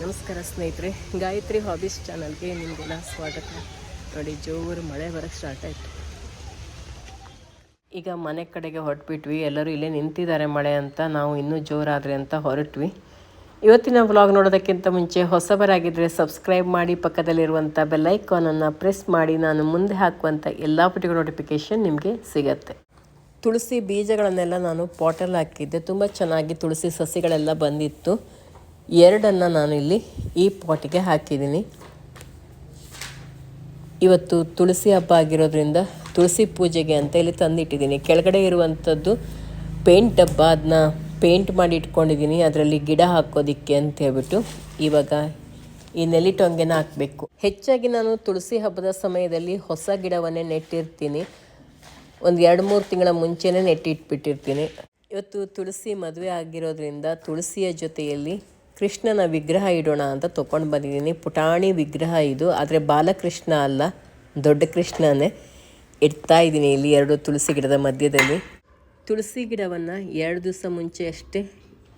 ನಮಸ್ಕಾರ ಸ್ನೇಹಿತರೆ, ಗಾಯತ್ರಿ ಹಾಬೀಸ್ ಚಾನಲ್ಗೆ ನಿಮಗೆಲ್ಲ ಸ್ವಾಗತ. ನೋಡಿ, ಜೋರು ಮಳೆ ಬರೋಕ್ಕೆ ಸ್ಟಾರ್ಟ್ ಆಯಿತು. ಈಗ ಮನೆ ಕಡೆಗೆ ಹೊರಟ್ಬಿಟ್ವಿ, ಎಲ್ಲರೂ ಇಲ್ಲೇ ನಿಂತಿದ್ದಾರೆ ಮಳೆ ಅಂತ, ನಾವು ಇನ್ನೂ ಜೋರಾದರೆ ಅಂತ ಹೊರಟ್ವಿ. ಇವತ್ತಿನ ವ್ಲಾಗ್ ನೋಡೋದಕ್ಕಿಂತ ಮುಂಚೆ ಹೊಸಬರಾಗಿದ್ದರೆ ಸಬ್ಸ್ಕ್ರೈಬ್ ಮಾಡಿ ಪಕ್ಕದಲ್ಲಿರುವಂಥ ಬೆಲ್ಲೈಕಾನನ್ನು ಪ್ರೆಸ್ ಮಾಡಿ, ನಾನು ಮುಂದೆ ಹಾಕುವಂಥ ಎಲ್ಲ ಪುಟಿಗಳ ನೋಟಿಫಿಕೇಷನ್ ನಿಮಗೆ ಸಿಗತ್ತೆ. ತುಳಸಿ ಬೀಜಗಳನ್ನೆಲ್ಲ ನಾನು ಪಾಟಲ್ಲಿ ಹಾಕಿದ್ದೆ, ತುಂಬ ಚೆನ್ನಾಗಿ ತುಳಸಿ ಸಸಿಗಳೆಲ್ಲ ಬಂದಿತ್ತು. ಎರಡನ್ನು ನಾನು ಇಲ್ಲಿ ಈ ಪಾಟಿಗೆ ಹಾಕಿದ್ದೀನಿ. ಇವತ್ತು ತುಳಸಿ ಹಬ್ಬ ಆಗಿರೋದ್ರಿಂದ ತುಳಸಿ ಪೂಜೆಗೆ ಅಂತ ಇಲ್ಲಿ ತಂದಿಟ್ಟಿದ್ದೀನಿ. ಕೆಳಗಡೆ ಇರುವಂಥದ್ದು ಪೇಂಟ್ ಡಬ್ಬ ಅದನ್ನ ಪೇಂಟ್ ಮಾಡಿ ಇಟ್ಕೊಂಡಿದ್ದೀನಿ. ಅದರಲ್ಲಿ ಗಿಡ ಹಾಕೋದಿಕ್ಕೆ ಅಂತ ಹೇಳ್ಬಿಟ್ಟು ಇವಾಗ ಈ ನೆಲಿಟೊಂಗೆನ ಹಾಕಬೇಕು. ಹೆಚ್ಚಾಗಿ ನಾನು ತುಳಸಿ ಹಬ್ಬದ ಸಮಯದಲ್ಲಿ ಹೊಸ ಗಿಡವನ್ನೇ ನೆಟ್ಟಿರ್ತೀನಿ. ಒಂದು ಎರಡು ಮೂರು ತಿಂಗಳ ಮುಂಚೆನೇ ನೆಟ್ಟಿಟ್ಬಿಟ್ಟಿರ್ತೀನಿ. ಇವತ್ತು ತುಳಸಿ ಮದುವೆ ಆಗಿರೋದ್ರಿಂದ ತುಳಸಿಯ ಜೊತೆಯಲ್ಲಿ ಕೃಷ್ಣನ ವಿಗ್ರಹ ಇಡೋಣ ಅಂತ ತೊಗೊಂಡು ಬಂದಿದ್ದೀನಿ. ಪುಟಾಣಿ ವಿಗ್ರಹ ಇದು. ಆದರೆ ಬಾಲಕೃಷ್ಣ ಅಲ್ಲ, ದೊಡ್ಡ ಕೃಷ್ಣನೇ ಇಡ್ತಾ ಇದ್ದೀನಿ ಇಲ್ಲಿ ಎರಡು ತುಳಸಿ ಗಿಡದ ಮಧ್ಯದಲ್ಲಿ. ತುಳಸಿ ಗಿಡವನ್ನು ಎರಡು ದಿವಸ ಮುಂಚೆ ಅಷ್ಟೇ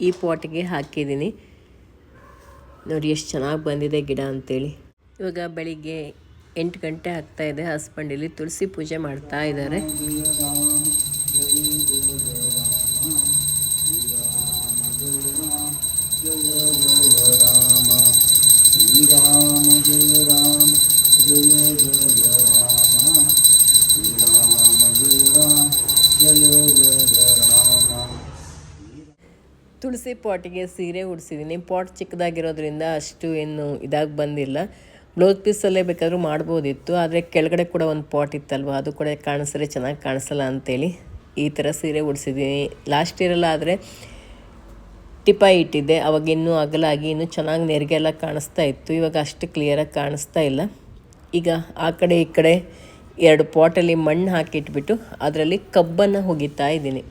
ಈ ಪಾಟಿಗೆ ಹಾಕಿದ್ದೀನಿ. ನೋಡಿ ಎಷ್ಟು ಚೆನ್ನಾಗಿ ಬಂದಿದೆ ಗಿಡ ಅಂತೇಳಿ. ಇವಾಗ ಬೆಳಿಗ್ಗೆ ಎಂಟು ಗಂಟೆ ಆಗ್ತಾ ಇದೆ. ಹಸ್ಬೆಂಡ್ ಇಲ್ಲಿ ತುಳಸಿ ಪೂಜೆ ಮಾಡ್ತಾ ಇದ್ದಾರೆ. ತುಳಸಿ ಪಾಟಿಗೆ ಸೀರೆ ಉಡಿಸಿದ್ದೀನಿ ಪಾಟ್ ಚಿಕ್ಕದಾಗಿರೋದ್ರಿಂದ ಅಷ್ಟು ಏನು ಇದಾಗಿ ಬಂದಿಲ್ಲ. ಬ್ಲೌಸ್ ಪೀಸಲ್ಲೇ ಬೇಕಾದರೂ ಮಾಡ್ಬೋದಿತ್ತು. ಆದರೆ ಕೆಳಗಡೆ ಕೂಡ ಒಂದು ಪಾಟ್ ಇತ್ತಲ್ವ? ಅದು ಕೂಡ ಕಾಣಿಸಿದ್ರೆ ಚೆನ್ನಾಗಿ ಕಾಣಿಸಲ್ಲ ಅಂತೇಳಿ ಈ ಥರ ಸೀರೆ ಉಡಿಸಿದ್ದೀನಿ ಲಾಸ್ಟ್ ಇಯರಲ್ಲ ಆದರೆ ಟಿಪಾಯಿ ಇಟ್ಟಿದ್ದೆ. ಅವಾಗ ಇನ್ನೂ ಅಗಲಾಗಿ, ಇನ್ನೂ ಚೆನ್ನಾಗಿ ನೆರಿಗೆ ಎಲ್ಲ ಕಾಣಿಸ್ತಾ ಇತ್ತು. ಇವಾಗ ಅಷ್ಟು ಕ್ಲಿಯರಾಗಿ ಕಾಣಿಸ್ತಾ ಇಲ್ಲ. ಈಗ ಆ ಕಡೆ ಈ ಕಡೆ ಎರಡು ಪಾಟಲ್ಲಿ ಮಣ್ಣು ಹಾಕಿಟ್ಬಿಟ್ಟು ಅದರಲ್ಲಿ ಕಬ್ಬನ್ನು ಹುಗಿತಾ ಇದ್ದೀನಿ.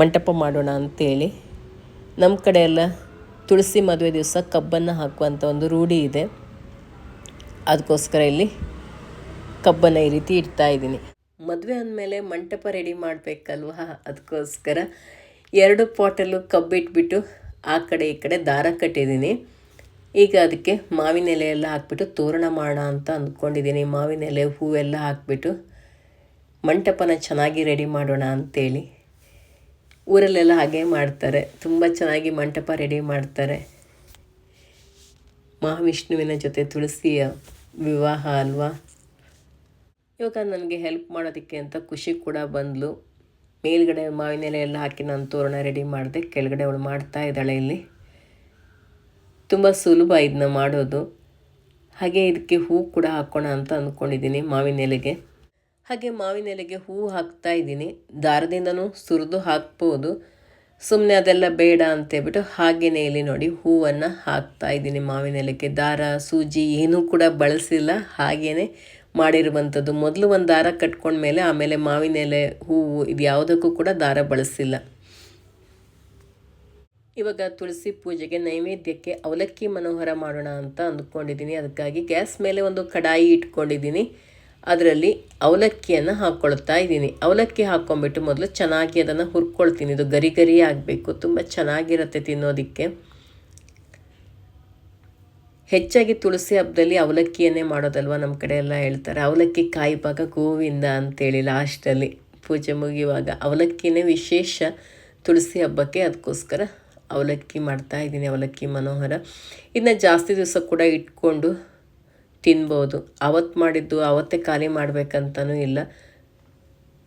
ಮಂಟಪ ಮಾಡೋಣ ಅಂತೇಳಿ ನಮ್ಮ ಕಡೆ ಎಲ್ಲ ತುಳಸಿ ಮದುವೆ ದಿವಸ ಕಬ್ಬನ್ನು ಹಾಕುವಂಥ ಒಂದು ರೂಢಿ ಇದೆ. ಅದಕ್ಕೋಸ್ಕರ ಇಲ್ಲಿ ಕಬ್ಬನ್ನು ಈ ರೀತಿ ಇಡ್ತಾ ಇದ್ದೀನಿ. ಮದುವೆ ಅಂದಮೇಲೆ ಮಂಟಪ ರೆಡಿ ಮಾಡಬೇಕಲ್ವಾ? ಅದಕ್ಕೋಸ್ಕರ ಎರಡು ಪಾಟಲ್ಲೂ ಕಬ್ಬಿಟ್ಬಿಟ್ಟು ಆ ಕಡೆ ಈ ಕಡೆ ದಾರ ಕಟ್ಟಿದ್ದೀನಿ. ಈಗ ಅದಕ್ಕೆ ಮಾವಿನ ಎಲೆ ಎಲ್ಲ ಹಾಕ್ಬಿಟ್ಟು ತೋರಣ ಮಾಡೋಣ ಅಂತ ಅಂದ್ಕೊಂಡಿದ್ದೀನಿ. ಮಾವಿನ ಎಲೆ ಹೂವೆಲ್ಲ ಹಾಕ್ಬಿಟ್ಟು ಮಂಟಪನ ಚೆನ್ನಾಗಿ ರೆಡಿ ಮಾಡೋಣ ಅಂತೇಳಿ. ಊರಲ್ಲೆಲ್ಲ ಹಾಗೆ ಮಾಡ್ತಾರೆ. ತುಂಬ ಚೆನ್ನಾಗಿ ಮಂಟಪ ರೆಡಿ ಮಾಡ್ತಾರೆ. ಮಹಾವಿಷ್ಣುವಿನ ಜೊತೆ ತುಳಸಿಯ ವಿವಾಹ ಅಲ್ವಾ? ಇವಾಗ ನನಗೆ ಹೆಲ್ಪ್ ಮಾಡೋದಕ್ಕೆ ಅಂತ ಖುಷಿ ಕೂಡ ಬಂದಳು ಮೇಲ್ಗಡೆ ಮಾವಿನ ಎಲೆ ಎಲ್ಲ ಹಾಕಿ ನಾನು ತೋರಣ ರೆಡಿ ಮಾಡಿದೆ. ಕೆಳಗಡೆ ಅವಳು ಮಾಡ್ತಾ ಇದ್ದಾಳೆ ಇಲ್ಲಿ. ತುಂಬ ಸುಲಭ ಇದನ್ನ ಮಾಡೋದು. ಹಾಗೆ ಇದಕ್ಕೆ ಹೂ ಕೂಡ ಹಾಕೋಣ ಅಂತ ಅಂದ್ಕೊಂಡಿದ್ದೀನಿ ಮಾವಿನ ಎಲೆಗೆ ಹಾಗೆ ಮಾವಿನ ಎಲೆಗೆ ಹೂವು ಹಾಕ್ತಾ ಇದ್ದೀನಿ. ದಾರದಿಂದನೂ ಸುರಿದು ಹಾಕ್ಬೋದು. ಸುಮ್ಮನೆ ಅದೆಲ್ಲ ಬೇಡ ಅಂತೇಳ್ಬಿಟ್ಟು ಹಾಗೆಯೇ ಇಲ್ಲಿ ನೋಡಿ ಹೂವನ್ನು ಹಾಕ್ತಾ ಇದ್ದೀನಿ ಮಾವಿನ ಎಲೆಗೆ ದಾರ, ಸೂಜಿ ಏನೂ ಕೂಡ ಬಳಸಿಲ್ಲ. ಹಾಗೆಯೇ ಮಾಡಿರುವಂಥದ್ದು. ಮೊದಲು ಒಂದು ದಾರ ಕಟ್ಕೊಂಡ್ಮೇಲೆ ಆಮೇಲೆ ಮಾವಿನ ಎಲೆ ಹೂವು ಇದು ಯಾವುದಕ್ಕೂ ಕೂಡ ದಾರ ಬಳಸಿಲ್ಲ. ಇವಾಗ ತುಳಸಿ ಪೂಜೆಗೆ ನೈವೇದ್ಯಕ್ಕೆ ಅವಲಕ್ಕಿ ಮನೋಹರ ಮಾಡೋಣ ಅಂತ ಅಂದ್ಕೊಂಡಿದ್ದೀನಿ. ಅದಕ್ಕಾಗಿ ಗ್ಯಾಸ್ ಮೇಲೆ ಒಂದು ಕಡಾಯಿ ಇಟ್ಕೊಂಡಿದ್ದೀನಿ. ಅದರಲ್ಲಿ ಅವಲಕ್ಕಿಯನ್ನು ಹಾಕ್ಕೊಳ್ತಾ ಇದ್ದೀನಿ. ಅವಲಕ್ಕಿ ಹಾಕ್ಕೊಂಬಿಟ್ಟು ಮೊದಲು ಚೆನ್ನಾಗಿ ಅದನ್ನು ಹುರ್ಕೊಳ್ತೀನಿ. ಇದು ಗರಿ ಗರಿ ಆಗಬೇಕು. ತುಂಬ ಚೆನ್ನಾಗಿರುತ್ತೆ ತಿನ್ನೋದಕ್ಕೆ. ಹೆಚ್ಚಾಗಿ ತುಳಸಿ ಹಬ್ಬದಲ್ಲಿ ಅವಲಕ್ಕಿಯನ್ನೇ ಮಾಡೋದಲ್ವ ನಮ್ಮ ಕಡೆ ಎಲ್ಲ ಹೇಳ್ತಾರೆ. ಅವಲಕ್ಕಿ ಕಾಯಿಪಾಕ ಗೋವಿಂದ ಅಂತೇಳಿ ಲಾಸ್ಟಲ್ಲಿ ಪೂಜೆ ಮುಗಿಯುವಾಗ. ಅವಲಕ್ಕಿನೇ ವಿಶೇಷ ತುಳಸಿ ಹಬ್ಬಕ್ಕೆ ಅದಕ್ಕೋಸ್ಕರ ಅವಲಕ್ಕಿ ಮಾಡ್ತಾ ಇದ್ದೀನಿ. ಅವಲಕ್ಕಿ ಮನೋಹರ. ಇದನ್ನ ಜಾಸ್ತಿ ದಿವಸ ಕೂಡ ಇಟ್ಕೊಂಡು ತಿನ್ಬೋದು. ಅವತ್ತು ಮಾಡಿದ್ದು, ಅವತ್ತೇ ಖಾಲಿ ಮಾಡಬೇಕಂತನೂ ಇಲ್ಲ.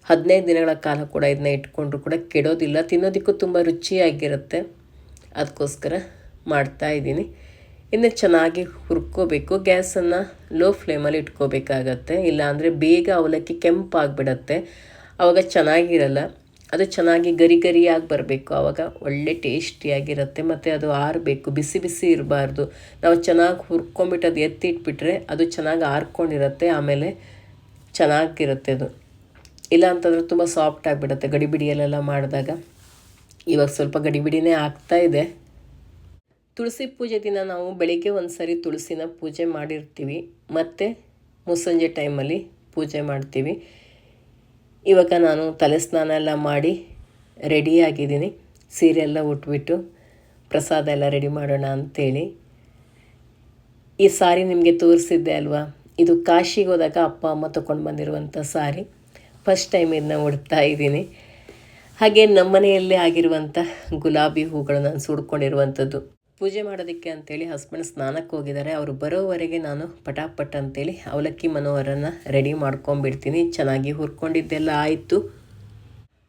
ಹದಿನೈದು ದಿನಗಳ ಕಾಲ ಕೂಡ ಇದನ್ನ ಇಟ್ಕೊಂಡ್ರು ಕೂಡ ಕೆಡೋದಿಲ್ಲ. ತಿನ್ನೋದಕ್ಕೂ ತುಂಬ ರುಚಿಯಾಗಿರುತ್ತೆ. ಅದಕ್ಕೋಸ್ಕರ ಮಾಡ್ತಾ ಇದ್ದೀನಿ. ಇನ್ನು ಚೆನ್ನಾಗಿ ಹುರ್ಕೋಬೇಕು. ಗ್ಯಾಸನ್ನು ಲೋ ಫ್ಲೇಮಲ್ಲಿ ಇಟ್ಕೋಬೇಕಾಗತ್ತೆ. ಇಲ್ಲಾಂದರೆ ಬೇಗ ಅವಲಕ್ಕಿ ಕೆಂಪಾಗಿಬಿಡತ್ತೆ. ಆವಾಗ ಚೆನ್ನಾಗಿರಲ್ಲ. ಅದು ಚೆನ್ನಾಗಿ ಗರಿ ಗರಿಯಾಗಿ ಬರಬೇಕು. ಆವಾಗ ಒಳ್ಳೆ ಟೇಸ್ಟಿಯಾಗಿರುತ್ತೆ. ಮತ್ತು ಅದು ಆರಬೇಕು. ಬಿಸಿ ಬಿಸಿ ಇರಬಾರ್ದು. ನಾವು ಚೆನ್ನಾಗಿ ಹುರ್ಕೊಂಬಿಟ್ಟು ಅದು ಎತ್ತಿಟ್ಬಿಟ್ರೆ ಅದು ಚೆನ್ನಾಗಿ ಆರ್ಕೊಂಡಿರುತ್ತೆ. ಆಮೇಲೆ ಚೆನ್ನಾಗಿರುತ್ತೆ ಅದು. ಇಲ್ಲ ಅಂತಂದರೆ ತುಂಬ ಸಾಫ್ಟ್ ಆಗಿಬಿಡುತ್ತೆ ಗಡಿಬಿಡಿಯಲ್ಲೆಲ್ಲ ಮಾಡಿದಾಗ. ಇವಾಗ ಸ್ವಲ್ಪ ಗಡಿಬಿಡಿನೇ ಆಗ್ತಾ ಇದೆ. ತುಳಸಿ ಪೂಜೆ ದಿನ ನಾವು ಬೆಳಿಗ್ಗೆ ಒಂದು ಸರಿ ತುಳಸಿನ ಪೂಜೆ ಮಾಡಿರ್ತೀವಿ. ಮತ್ತು ಮುಸ್ಸಂಜೆ ಟೈಮಲ್ಲಿ ಪೂಜೆ ಮಾಡ್ತೀವಿ. ಇವಾಗ ನಾನು ತಲೆ ಸ್ನಾನ ಎಲ್ಲ ಮಾಡಿ ರೆಡಿಯಾಗಿದ್ದೀನಿ ಸೀರೆ ಎಲ್ಲ ಉಟ್ಬಿಟ್ಟು ಪ್ರಸಾದ ಎಲ್ಲ ರೆಡಿ ಮಾಡೋಣ ಅಂತೇಳಿ. ಈ ಸಾರಿ ನಿಮಗೆ ತೋರಿಸಿದ್ದೆ ಅಲ್ವಾ? ಇದು ಕಾಶಿಗೆ ಹೋದಾಗ ಅಪ್ಪ ಅಮ್ಮ ತೊಗೊಂಡು ಬಂದಿರುವಂಥ ಸಾರಿ. ಫಸ್ಟ್ ಟೈಮ್ ಇದನ್ನ ಉಡ್ತಾ ಇದ್ದೀನಿ. ಹಾಗೆ ನಮ್ಮನೆಯಲ್ಲೇ ಆಗಿರುವಂಥ ಗುಲಾಬಿ ಹೂಗಳು ನಾನು ಸುಡ್ಕೊಂಡಿರುವಂಥದ್ದು ಪೂಜೆ ಮಾಡೋದಕ್ಕೆ ಅಂತೇಳಿ ಹಸ್ಬೆಂಡ್ ಸ್ನಾನಕ್ಕೆ ಹೋಗಿದ್ದಾರೆ. ಅವರು ಬರೋವರೆಗೆ ನಾನು ಪಟಾಪಟ್ ಅಂತೇಳಿ ಅವಲಕ್ಕಿ ಮನೋಹರನ ರೆಡಿ ಮಾಡ್ಕೊಂಬಿಡ್ತೀನಿ ಚೆನ್ನಾಗಿ ಹುರ್ಕೊಂಡಿದ್ದೆಲ್ಲ ಆಯಿತು.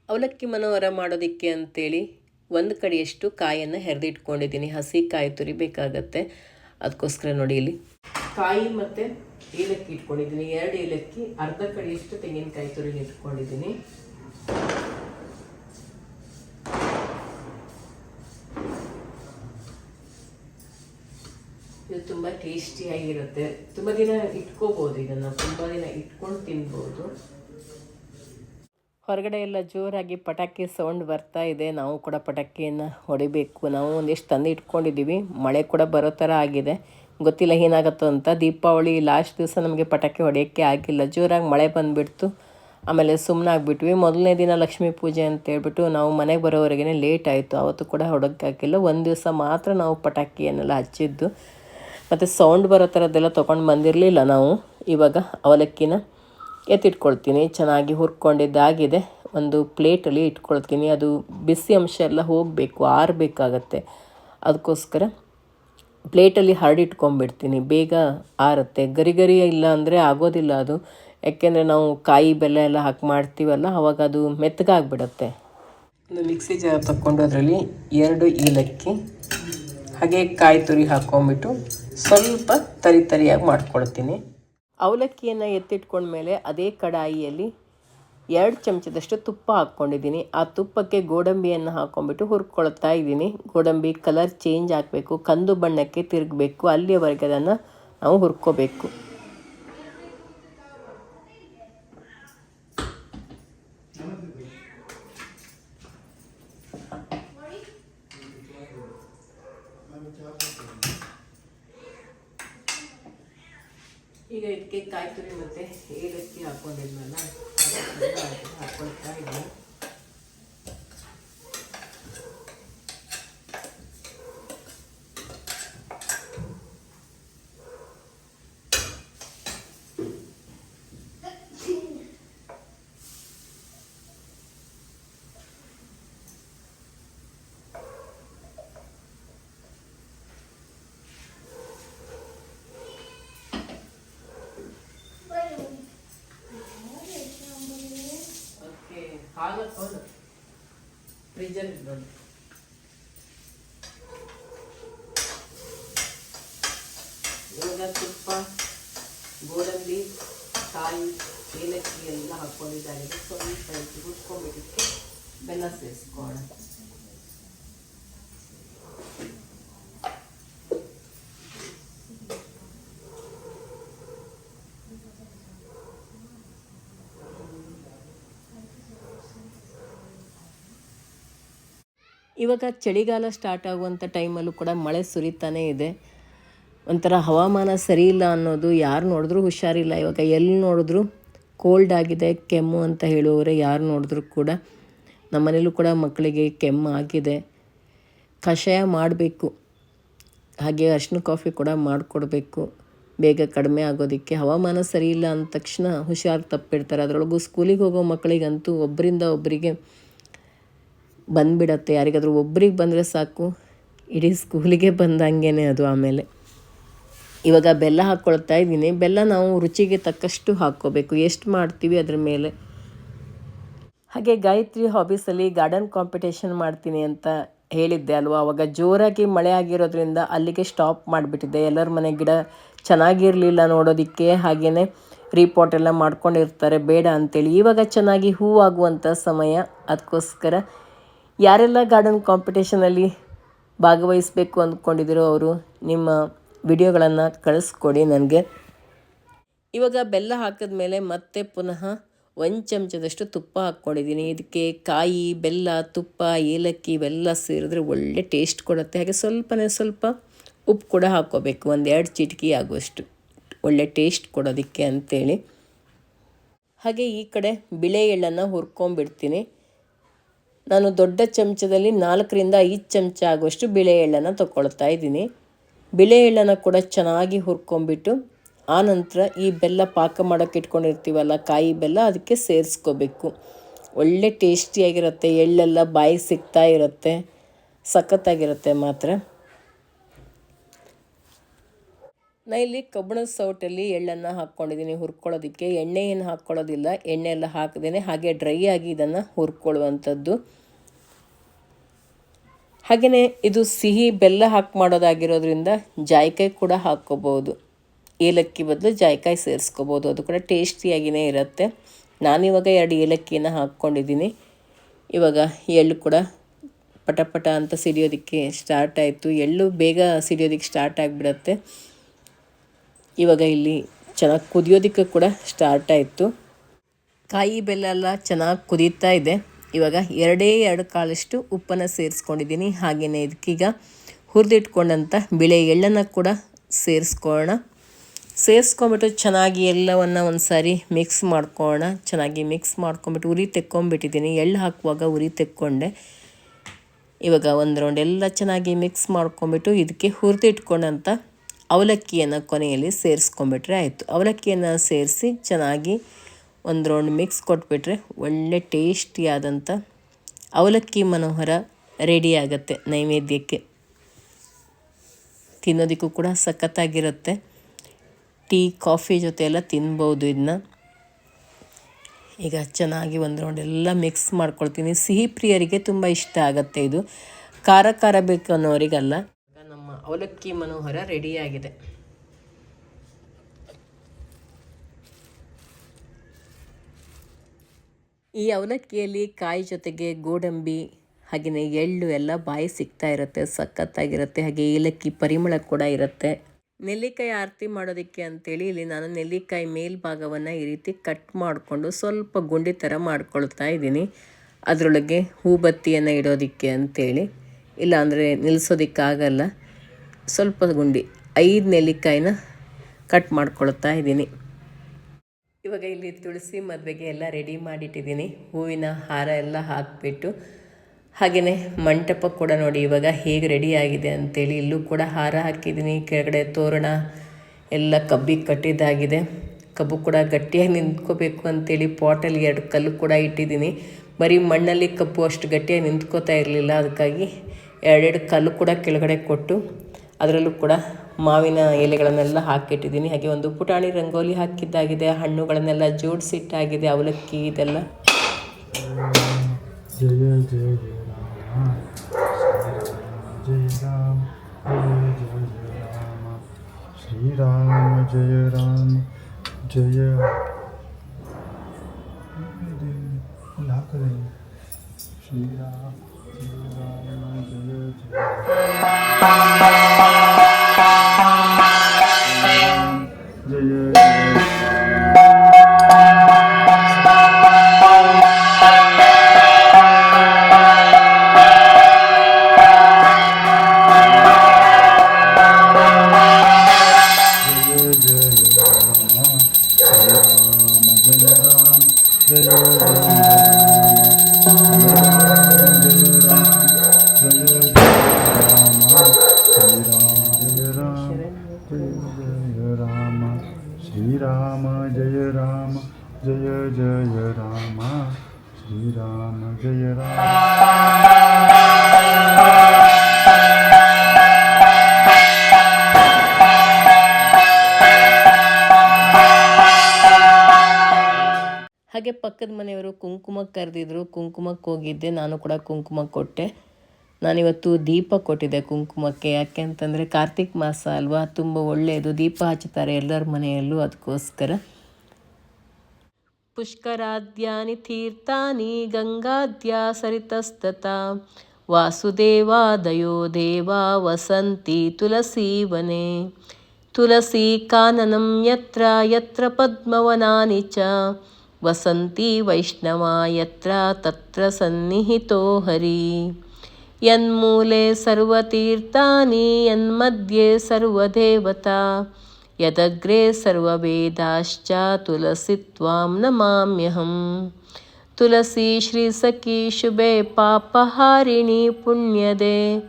ಅವಲಕ್ಕಿ ಮನೋಹರ ಮಾಡೋದಕ್ಕೆ ಅಂತೇಳಿ ಒಂದು ಕಡೆಯಷ್ಟು ಕಾಯನ್ನು ಹೆರೆದಿಟ್ಕೊಂಡಿದ್ದೀನಿ. ಹಸಿ ಕಾಯಿ ತುರಿಬೇಕಾಗತ್ತೆ. ಅದಕ್ಕೋಸ್ಕರ ನೋಡಿ ಇಲ್ಲಿ. ಕಾಯಿ ಮತ್ತು ಏಲಕ್ಕಿ ಇಟ್ಕೊಂಡಿದ್ದೀನಿ. ಎರಡು ಏಲಕ್ಕಿ, ಅರ್ಧ ಕಡೆಯಷ್ಟು ತೆಂಗಿನಕಾಯಿ ತುರಿ ಇಟ್ಕೊಂಡಿದ್ದೀನಿ ಇದು ತುಂಬ ಟೇಸ್ಟಿಯಾಗಿರುತ್ತೆ. ತುಂಬ ದಿನ ಇಟ್ಕೋಬೋದು ಇದನ್ನು, ತುಂಬ ದಿನ ಇಟ್ಕೊಂಡು ತಿನ್ಬೋದು. ಹೊರಗಡೆ ಎಲ್ಲ ಜೋರಾಗಿ ಪಟಾಕಿ ಸೌಂಡ್ ಬರ್ತಾ ಇದೆ. ನಾವು ಕೂಡ ಪಟಾಕಿಯನ್ನು ಹೊಡಿಬೇಕು. ನಾವು ಒಂದಿಷ್ಟು ತಂದು ಇಟ್ಕೊಂಡಿದ್ದೀವಿ ಮಳೆ ಕೂಡ ಬರೋ ಥರ ಆಗಿದೆ. ಗೊತ್ತಿಲ್ಲ ಏನಾಗುತ್ತೋ ಅಂತ. ದೀಪಾವಳಿ ಲಾಸ್ಟ್ ದಿವಸ ನಮಗೆ ಪಟಾಕಿ ಹೊಡೆಯೋಕ್ಕೆ ಆಗಿಲ್ಲ. ಜೋರಾಗಿ ಮಳೆ ಬಂದುಬಿಡ್ತು. ಆಮೇಲೆ ಸುಮ್ಮನೆ ಆಗಿಬಿಟ್ವಿ ಮೊದಲನೇ ದಿನ ಲಕ್ಷ್ಮೀ ಪೂಜೆ ಅಂತ ಹೇಳ್ಬಿಟ್ಟು ನಾವು ಮನೆಗೆ ಬರೋವರೆಗೆ ಲೇಟ್ ಆಯಿತು. ಅವತ್ತು ಕೂಡ ಹೊಡೋಕ್ಕಾಗಿಲ್ಲ ಒಂದು ದಿವಸ ಮಾತ್ರ ನಾವು ಪಟಾಕಿಯನ್ನೆಲ್ಲ ಹಚ್ಚಿದ್ದು. ಮತ್ತು ಸೌಂಡ್ ಬರೋ ಥರದ್ದೆಲ್ಲ ತೊಗೊಂಡು ಬಂದಿರಲಿಲ್ಲ ನಾವು. ಇವಾಗ ಅವಲಕ್ಕಿನ ಎತ್ತಿಟ್ಕೊಳ್ತೀನಿ. ಚೆನ್ನಾಗಿ ಹುರ್ಕೊಂಡಿದ್ದಾಗಿದೆ. ಒಂದು ಪ್ಲೇಟಲ್ಲಿ ಇಟ್ಕೊಳ್ತೀನಿ. ಅದು ಬಿಸಿ ಅಂಶ ಎಲ್ಲ ಹೋಗಬೇಕು, ಆರಬೇಕಾಗತ್ತೆ. ಅದಕ್ಕೋಸ್ಕರ ಪ್ಲೇಟಲ್ಲಿ ಹರಡಿಟ್ಕೊಂಡ್ಬಿಡ್ತೀನಿ. ಬೇಗ ಆರುತ್ತೆ. ಗರಿ ಗರಿ ಇಲ್ಲ ಅಂದರೆ ಆಗೋದಿಲ್ಲ ಅದು. ಯಾಕೆಂದರೆ ನಾವು ಕಾಯಿ ಬೆಲ್ಲ ಎಲ್ಲ ಹಾಕಿ ಮಾಡ್ತೀವಲ್ಲ, ಅವಾಗ ಅದು ಮೆತ್ತಗಾಗ್ಬಿಡತ್ತೆ. ಒಂದು ಮಿಕ್ಸಿ ಜಾರ್ ತಗೊಂಡು ಅದರಲ್ಲಿ ಎರಡು ಏಲಕ್ಕಿ, ಹಾಗೆ ಕಾಯಿ ತುರಿ ಹಾಕ್ಕೊಂಬಿಟ್ಟು ಸ್ವಲ್ಪ ತರಿ ತರಿಯಾಗಿ ಮಾಡ್ಕೊಳ್ತೀನಿ. ಅವಲಕ್ಕಿಯನ್ನು ಎತ್ತಿಟ್ಕೊಂಡ್ಮೇಲೆ ಅದೇ ಕಡಾಯಿಯಲ್ಲಿ ಎರಡು ಚಮಚದಷ್ಟು ತುಪ್ಪ ಹಾಕ್ಕೊಂಡಿದ್ದೀನಿ. ಆ ತುಪ್ಪಕ್ಕೆ ಗೋಡಂಬಿಯನ್ನು ಹಾಕ್ಕೊಂಬಿಟ್ಟು ಹುರ್ಕೊಳ್ತಾ ಇದ್ದೀನಿ. ಗೋಡಂಬಿ ಕಲರ್ ಚೇಂಜ್ ಆಗಬೇಕು, ಕಂದು ಬಣ್ಣಕ್ಕೆ ತಿರುಗಬೇಕು ಅಲ್ಲಿಯವರೆಗೆ ಅದನ್ನು ನಾವು ಹುರ್ಕೋಬೇಕು. ಈಗ ಇದಕ್ಕೆ ಕಾಯಿ ತುರಿ ಮತ್ತು ಏಲಕ್ಕಿ ಹಾಕೊಂಡಿದ್ನಲ್ಲ ಹಾಕ್ಕೊಳ್ತಾ ಇದ್ದೀನಿ ಓಕೆ ಹಾಲು ಹೌದು ಫ್ರಿಜ್ಜಲ್ಲಿ ಇಡ್ಬೋದು ಇವಾಗ ತುಪ್ಪ ಗೋಡಂಬಿ ಕಾಯಿ ಏಲಕ್ಕಿ ಎಲ್ಲ ಹಾಕ್ಕೊಂಡಿದ್ದಾಗಿದೆ ಸ್ವಲ್ಪ ಇದಕ್ಕೆ ಹುರ್ಕೊಂಡ್ಬಿಟ್ಟಿಕ್ಕೆ ಬೆಲ್ಲ ಸೇರಿಸ್ಕೋಣ ಇವಾಗ ಚಳಿಗಾಲ ಸ್ಟಾರ್ಟ್ ಆಗುವಂಥ ಟೈಮಲ್ಲೂ ಕೂಡ ಮಳೆ ಸುರಿತಾನೇ ಇದೆ. ಒಂಥರ ಹವಾಮಾನ ಸರಿ ಇಲ್ಲ ಅನ್ನೋದು ಯಾರು ನೋಡಿದ್ರೂ ಹುಷಾರಿಲ್ಲ. ಇವಾಗ ಎಲ್ಲಿ ನೋಡಿದ್ರು ಕೋಲ್ಡ್ ಆಗಿದೆ, ಕೆಮ್ಮು ಅಂತ ಹೇಳುವವರೆ ಯಾರು ನೋಡಿದ್ರು ಕೂಡ ನಮ್ಮನೇಲೂ ಕೂಡ ಮಕ್ಕಳಿಗೆ ಕೆಮ್ಮು ಆಗಿದೆ. ಕಷಾಯ ಮಾಡಬೇಕು. ಹಾಗೆ ಅರ್ಶಿನ ಕಾಫಿ ಕೂಡ ಮಾಡಿಕೊಡ್ಬೇಕು. ಬೇಗ ಕಡಿಮೆ ಆಗೋದಕ್ಕೆ. ಹವಾಮಾನ ಸರಿ ಇಲ್ಲ ಅಂದ ತಕ್ಷಣ ಹುಷಾರು ತಪ್ಪಿಡ್ತಾರೆ. ಅದರೊಳಗೂ ಸ್ಕೂಲಿಗೆ ಹೋಗೋ ಮಕ್ಕಳಿಗಂತೂ ಒಬ್ಬರಿಂದ ಒಬ್ಬರಿಗೆ ಬಂದುಬಿಡತ್ತೆ. ಯಾರಿಗಾದರೂ ಒಬ್ರಿಗೆ ಬಂದರೆ ಸಾಕು. ಇಡೀ ಸ್ಕೂಲಿಗೆ ಬಂದಂಗೆ ಅದು ಆಮೇಲೆ. ಇವಾಗ ಬೆಲ್ಲ ಹಾಕ್ಕೊಳ್ತಾ ಇದ್ದೀನಿ. ಬೆಲ್ಲ ನಾವು ರುಚಿಗೆ ತಕ್ಕಷ್ಟು ಹಾಕ್ಕೋಬೇಕು. ಎಷ್ಟು ಮಾಡ್ತೀವಿ ಅದ್ರ ಮೇಲೆ? ಹಾಗೆ ಗಾಯತ್ರಿ ಹಾಬೀಸಲ್ಲಿ ಗಾರ್ಡನ್ ಕಾಂಪಿಟೇಷನ್ ಮಾಡ್ತೀನಿ ಅಂತ ಹೇಳಿದ್ದೆ ಅಲ್ವಾ? ಅವಾಗ ಜೋರಾಗಿ ಮಳೆ ಆಗಿರೋದ್ರಿಂದ ಅಲ್ಲಿಗೆ ಸ್ಟಾಪ್ ಮಾಡಿಬಿಟ್ಟಿದ್ದೆ. ಎಲ್ಲರ ಮನೆ ಗಿಡ ಚೆನ್ನಾಗಿರಲಿಲ್ಲ ನೋಡೋದಕ್ಕೆ. ಹಾಗೇ ರಿಪೋರ್ಟ್ ಎಲ್ಲ ಮಾಡ್ಕೊಂಡಿರ್ತಾರೆ. ಬೇಡ ಅಂತೇಳಿ. ಇವಾಗ ಚೆನ್ನಾಗಿ ಹೂವಾಗುವಂಥ ಸಮಯ. ಅದಕ್ಕೋಸ್ಕರ ಯಾರೆಲ್ಲ ಗಾರ್ಡನ್ ಕಾಂಪಿಟೇಷನಲ್ಲಿ ಭಾಗವಹಿಸಬೇಕು ಅಂದ್ಕೊಂಡಿದ್ದೀರೋ ಅವರು ನಿಮ್ಮ ವಿಡಿಯೋಗಳನ್ನು ಕಳಿಸ್ಕೊಡಿ ನನಗೆ. ಇವಾಗ ಬೆಲ್ಲ ಹಾಕಿದ ಮೇಲೆ ಮತ್ತೆ ಪುನಃ ಒಂದು ಚಮಚದಷ್ಟು ತುಪ್ಪ ಹಾಕ್ಕೊಂಡಿದ್ದೀನಿ. ಇದಕ್ಕೆ ಕಾಯಿ, ಬೆಲ್ಲ, ತುಪ್ಪ, ಏಲಕ್ಕಿ, ಇವೆಲ್ಲ ಸೇರಿದ್ರೆ ಒಳ್ಳೆ ಟೇಸ್ಟ್ ಕೊಡುತ್ತೆ. ಹಾಗೆ ಸ್ವಲ್ಪನೇ ಸ್ವಲ್ಪ ಉಪ್ಪು ಕೂಡ ಹಾಕ್ಕೋಬೇಕು. ಒಂದು ಎರಡು ಚಿಟಿಕೆ ಆಗುವಷ್ಟು ಒಳ್ಳೆ ಟೇಸ್ಟ್ ಕೊಡೋದಕ್ಕೆ ಅಂಥೇಳಿ ಹಾಗೆ ಈ ಕಡೆ ಬಿಳೆ ಎಳ್ಳನ್ನು ಹುರ್ಕೊಂಬಿಡ್ತೀನಿ ನಾನು ದೊಡ್ಡ ಚಮಚದಲ್ಲಿ ನಾಲ್ಕರಿಂದ ಐದು ಚಮಚ ಆಗುವಷ್ಟು ಬಿಳೆ ಎಳ್ಳನ್ನು ತಗೊಳ್ತಾ ಇದ್ದೀನಿ. ಬಿಳೆ ಎಳ್ಳನ್ನು ಕೂಡ ಚೆನ್ನಾಗಿ ಹುರ್ಕೊಂಬಿಟ್ಟು ಆನಂತರ ಈ ಬೆಲ್ಲ ಪಾಕ ಮಾಡೋಕ್ಕೆ ಇಟ್ಕೊಂಡಿರ್ತೀವಲ್ಲ, ಕಾಯಿ ಬೆಲ್ಲ ಅದಕ್ಕೆ ಸೇರಿಸ್ಕೋಬೇಕು. ಒಳ್ಳೆ ಟೇಸ್ಟಿಯಾಗಿರುತ್ತೆ, ಎಳ್ಳೆಲ್ಲ ಬಾಯಿಗೆ ಸಿಗ್ತಾ ಇರುತ್ತೆ, ಸಖತ್ತಾಗಿರುತ್ತೆ ಮಾತ್ರ. ನಾ ಇಲ್ಲಿ ಕಬ್ಬಣದ ಸೌಟಲ್ಲಿ ಎಳ್ಳನ್ನು ಹಾಕ್ಕೊಂಡಿದ್ದೀನಿ. ಹುರ್ಕೊಳ್ಳೋದಕ್ಕೆ ಎಣ್ಣೆ ಏನು ಹಾಕ್ಕೊಳ್ಳೋದಿಲ್ಲ ಎಣ್ಣೆ ಎಲ್ಲ ಹಾಕದೇನೆ ಹಾಗೆ ಡ್ರೈ ಆಗಿ ಇದನ್ನು ಹುರ್ಕೊಳ್ಳುವಂಥದ್ದು. ಹಾಗೆಯೇ ಇದು ಸಿಹಿ ಬೆಲ್ಲ ಹಾಕಿ ಮಾಡೋದಾಗಿರೋದ್ರಿಂದ ಜಾಯಿಕಾಯಿ ಕೂಡ ಹಾಕ್ಕೋಬೋದು. ಏಲಕ್ಕಿ ಬದಲು ಜಾಯಿಕಾಯಿ ಸೇರಿಸ್ಕೋಬೋದು. ಅದು ಕೂಡ ಟೇಸ್ಟಿಯಾಗಿಯೇ ಇರುತ್ತೆ. ನಾನಿವಾಗ ಎರಡು ಏಲಕ್ಕಿಯನ್ನು ಹಾಕ್ಕೊಂಡಿದ್ದೀನಿ. ಇವಾಗ ಎಳ್ಳು ಕೂಡ ಪಟ ಪಟ ಅಂತ ಸಿಡಿಯೋದಕ್ಕೆ ಸ್ಟಾರ್ಟ್ ಆಯಿತು. ಎಳ್ಳು ಬೇಗ ಸಿಡಿಯೋದಕ್ಕೆ ಸ್ಟಾರ್ಟ್ ಆಗಿಬಿಡತ್ತೆ. ಇವಾಗ ಇಲ್ಲಿ ಚೆನ್ನಾಗಿ ಕುದಿಯೋದಕ್ಕೆ ಕೂಡ ಸ್ಟಾರ್ಟ್ ಆಯಿತು. ಕಾಯಿ ಬೆಲ್ಲ ಎಲ್ಲ ಚೆನ್ನಾಗಿ ಕುದೀತಾ ಇದೆ. ಇವಾಗ ಎರಡೇ ಎರಡು ಕಾಳಷ್ಟು ಉಪ್ಪನ್ನು ಸೇರಿಸ್ಕೊಂಡಿದ್ದೀನಿ. ಹಾಗೆಯೇ ಇದಕ್ಕೀಗ ಹುರಿದಿಟ್ಕೊಂಡಂಥ ಬಿಳೆ ಎಳ್ಳನ್ನು ಕೂಡ ಸೇರಿಸ್ಕೊಳ್ಳೋಣ. ಸೇರಿಸ್ಕೊಂಬಿಟ್ಟು ಚೆನ್ನಾಗಿ ಎಲ್ಲವನ್ನು ಒಂದು ಸಾರಿ ಮಿಕ್ಸ್ ಮಾಡ್ಕೊಳ್ಳೋಣ. ಚೆನ್ನಾಗಿ ಮಿಕ್ಸ್ ಮಾಡ್ಕೊಂಬಿಟ್ಟು ಉರಿ ತೆಕ್ಕೊಂಬಿಟ್ಟಿದ್ದೀನಿ ಎಳ್ಳು ಹಾಕುವಾಗ ಉರಿ ತೆಕ್ಕೊಂಡೆ. ಇವಾಗ ಒಂದು ರೌಂಡ್ ಎಲ್ಲ ಚೆನ್ನಾಗಿ ಮಿಕ್ಸ್ ಮಾಡ್ಕೊಂಬಿಟ್ಟು ಇದಕ್ಕೆ ಹುರಿದಿಟ್ಕೊಂಡಂಥ ಅವಲಕ್ಕಿಯನ್ನು ಕೊನೆಯಲ್ಲಿ ಸೇರಿಸ್ಕೊಂಬಿಟ್ರೆ ಆಯಿತು. ಅವಲಕ್ಕಿಯನ್ನು ಸೇರಿಸಿ ಚೆನ್ನಾಗಿ ಒಂದು ರೌಂಡ್ ಮಿಕ್ಸ್ ಕೊಟ್ಬಿಟ್ರೆ ಒಳ್ಳೆ ಟೇಸ್ಟಿಯಾದಂಥ ಅವಲಕ್ಕಿ ಮನೋಹರ ರೆಡಿ ಆಗುತ್ತೆ ನೈವೇದ್ಯಕ್ಕೆ. ತಿನ್ನೋದಕ್ಕೂ ಕೂಡ ಸಖತ್ತಾಗಿರುತ್ತೆ. ಟೀ, ಕಾಫಿ ಜೊತೆ ಎಲ್ಲ ತಿನ್ಬೋದು ಇದನ್ನ ಈಗ ಚೆನ್ನಾಗಿ ಒಂದು ರೌಂಡ್ ಎಲ್ಲ ಮಿಕ್ಸ್ ಮಾಡ್ಕೊಳ್ತೀನಿ. ಸಿಹಿ ಪ್ರಿಯರಿಗೆ ತುಂಬ ಇಷ್ಟ ಆಗುತ್ತೆ ಇದು. ಖಾರ ಖಾರ ಬೇಕು ಅನ್ನೋರಿಗಲ್ಲ. ಅವಲಕ್ಕಿ ಮನೋಹರ ರೆಡಿಯಾಗಿದೆ. ಈ ಅವಲಕ್ಕಿಯಲ್ಲಿ ಕಾಯಿ ಜೊತೆಗೆ ಗೋಡಂಬಿ ಹಾಗೆಯೇ ಎಳ್ಳು ಎಲ್ಲ ಬಾಯಿ ಸಿಗ್ತಾ ಇರುತ್ತೆ, ಸಖತ್ತಾಗಿರುತ್ತೆ, ಹಾಗೆ ಏಲಕ್ಕಿ ಪರಿಮಳ ಕೂಡ ಇರುತ್ತೆ. ನೆಲ್ಲಿಕಾಯಿ ಆರತಿ ಮಾಡೋದಕ್ಕೆ ಅಂತೇಳಿ ಇಲ್ಲಿ ನಾನು ನೆಲ್ಲಿಕಾಯಿ ಮೇಲ್ಭಾಗವನ್ನು ಈ ರೀತಿ ಕಟ್ ಮಾಡಿಕೊಂಡು ಸ್ವಲ್ಪ ಗುಂಡಿ ಥರ ಮಾಡ್ಕೊಳ್ತಾ ಇದ್ದೀನಿ. ಅದರೊಳಗೆ ಹೂಬತ್ತಿಯನ್ನು ಇಡೋದಕ್ಕೆ ಅಂತೇಳಿ. ಇಲ್ಲಾಂದರೆ ನಿಲ್ಲಿಸೋದಕ್ಕಾಗಲ್ಲ ಸ್ವಲ್ಪ ಗುಂಡಿ, ಐದು ನೆಲ್ಲಿಕಾಯಿನ ಕಟ್ ಮಾಡ್ಕೊಳ್ತಾ ಇದ್ದೀನಿ. ಇವಾಗ ಇಲ್ಲಿ ತುಳಸಿ ಮದುವೆಗೆ ಎಲ್ಲ ರೆಡಿ ಮಾಡಿಟ್ಟಿದ್ದೀನಿ. ಹೂವಿನ ಹಾರ ಎಲ್ಲ ಹಾಕಿಬಿಟ್ಟು ಹಾಗೆಯೇ ಮಂಟಪ ಕೂಡ ನೋಡಿ ಇವಾಗ ಹೇಗೆ ರೆಡಿ ಆಗಿದೆ ಅಂತೇಳಿ ಇಲ್ಲೂ ಕೂಡ ಹಾರ ಹಾಕಿದ್ದೀನಿ. ಕೆಳಗಡೆ ತೋರಣ ಎಲ್ಲ ಕಬ್ಬಿಗೆ ಕಟ್ಟಿದ್ದಾಗಿದೆ. ಕಬ್ಬು ಕೂಡ ಗಟ್ಟಿಯಾಗಿ ನಿಂತ್ಕೋಬೇಕು ಅಂತೇಳಿ ಪಾಟಲ್ಲಿ ಎರಡು ಕಲ್ಲು ಕೂಡ ಇಟ್ಟಿದ್ದೀನಿ. ಬರೀ ಮಣ್ಣಲ್ಲಿ ಕಬ್ಬು ಅಷ್ಟು ಗಟ್ಟಿಯಾಗಿ ನಿಂತ್ಕೋತಾ ಇರಲಿಲ್ಲ. ಅದಕ್ಕಾಗಿ ಎರಡೆರಡು ಕಲ್ಲು ಕೂಡ ಕೆಳಗಡೆ ಕೊಟ್ಟು ಅದರಲ್ಲೂ ಕೂಡ ಮಾವಿನ ಎಲೆಗಳನ್ನೆಲ್ಲ ಹಾಕಿಟ್ಟಿದ್ದೀನಿ ಹಾಗೆ ಒಂದು ಪುಟಾಣಿ ರಂಗೋಲಿ ಹಾಕಿದ್ದಾಗಿದೆ ಹಣ್ಣುಗಳನ್ನೆಲ್ಲ ಜೋಡಿಸಿಟ್ಟಾಗಿದೆ ಅವಲಕ್ಕಿ ಇದೆಲ್ಲ ಶ್ರೀರಾಮ ಜಯ ರಾಮ ಜಯ ಶ್ರೀರಾಮ ಜಯ ರಾಮ ಜಯ ಜಯ ಕುಂಕುಮಕ್ಕೆ ಕರೆದಿದ್ರು, ಕುಂಕುಮಕ್ಕೆ ಹೋಗಿದ್ದೆ, ನಾನು ಕೂಡ ಕುಂಕುಮ ಕೊಟ್ಟೆ. ನಾನಿವತ್ತು ದೀಪ ಕೊಟ್ಟಿದ್ದೆ ಕುಂಕುಮಕ್ಕೆ. ಯಾಕೆ ಅಂತಂದರೆ ಕಾರ್ತಿಕ್ ಮಾಸ ಅಲ್ವಾ? ತುಂಬ ಒಳ್ಳೆಯದು. ದೀಪ ಹಚ್ಚುತ್ತಾರೆ ಎಲ್ಲರ ಮನೆಯಲ್ಲೂ ಅದಕ್ಕೋಸ್ಕರ. ಪುಷ್ಕರಾದ್ಯಾನಿ ತೀರ್ಥಾನಿ ಗಂಗಾದ್ಯ ಸರಿತಸ್ತತ. ವಾಸುದೇವಾದಯೋ ದೇವಾ ವಸಂತಿ ತುಳಸೀವನೆ ತುಲಸೀ ಕಾನನಂ ಯತ್ರ ಯತ್ರ ಪದ್ಮವನಾನಿ ಚ. वसन्ति वैष्णवा यत्र तत्र सन्निहितो हरि। यन्मूले सर्वतीर्थानि यन्मध्ये सर्वदेवता यदग्रे सर्ववेदाश्च तुलसी त्वां नमाम्यहम्। तुलसी श्रीसखी शुभे पापहारिणि पुण्यदे।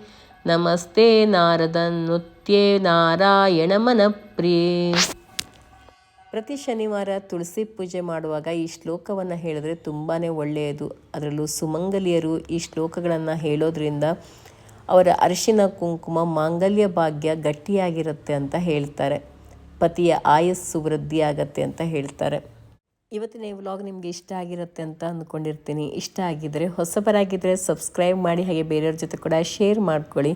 नमस्ते नारदन्नुत्ये नारायणमनप्रिये। ಪ್ರತಿ ಶನಿವಾರ ತುಳಸಿ ಪೂಜೆ ಮಾಡುವಾಗ ಈ ಶ್ಲೋಕವನ್ನು ಹೇಳಿದ್ರೆ ತುಂಬಾ ಒಳ್ಳೆಯದು. ಅದರಲ್ಲೂ ಸುಮಂಗಲಿಯರು ಈ ಶ್ಲೋಕಗಳನ್ನು ಹೇಳೋದ್ರಿಂದ ಅವರ ಅರಿಶಿನ, ಕುಂಕುಮ, ಮಾಂಗಲ್ಯ ಭಾಗ್ಯ ಗಟ್ಟಿಯಾಗಿರುತ್ತೆ ಅಂತ ಹೇಳ್ತಾರೆ. ಪತಿಯ ಆಯಸ್ಸು ವೃದ್ಧಿಯಾಗತ್ತೆ ಅಂತ ಹೇಳ್ತಾರೆ. ಇವತ್ತಿನ ಈ ವ್ಲಾಗ್ ನಿಮಗೆ ಇಷ್ಟ ಆಗಿರುತ್ತೆ ಅಂತ ಅಂದ್ಕೊಂಡಿರ್ತೀನಿ. ಇಷ್ಟ ಆಗಿದ್ದರೆ ಹೊಸಬರಾಗಿದ್ದರೆ ಸಬ್ಸ್ಕ್ರೈಬ್ ಮಾಡಿ, ಹಾಗೆ ಬೇರೆಯವ್ರ ಜೊತೆ ಕೂಡ ಶೇರ್ ಮಾಡ್ಕೊಳ್ಳಿ.